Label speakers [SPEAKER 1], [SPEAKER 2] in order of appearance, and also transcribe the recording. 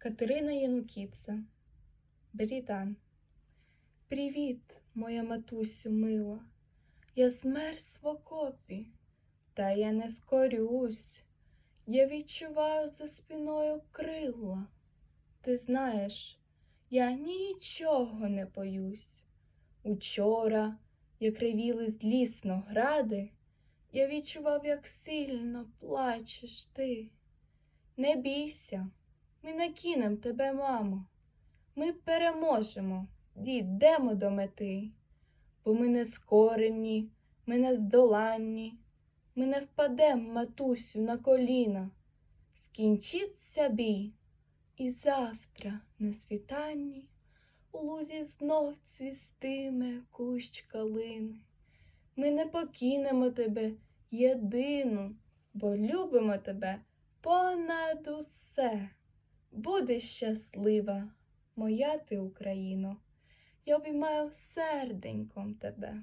[SPEAKER 1] Катерина Янукіца Берітан Привіт, моя матусю мила, я змерз в окопі, та я не скорюсь, я відчуваю за спиною крила. Ти знаєш, я нічого не боюсь. Учора, як ревіли злісно гради, я відчував, як сильно плачеш ти. Не бійся, ми накинем тебе, мамо. Ми переможемо, дійдемо до мети, бо ми не скорені, ми не здоланні, ми не впадем, матусю, на коліна. Скінчиться бій, і завтра на світанні у лузі знов цвістиме кущ калини. Ми не покинемо тебе єдину, бо любимо тебе понад усе. Будеш щаслива, моя ти Україно, я обіймаю серденьком тебе.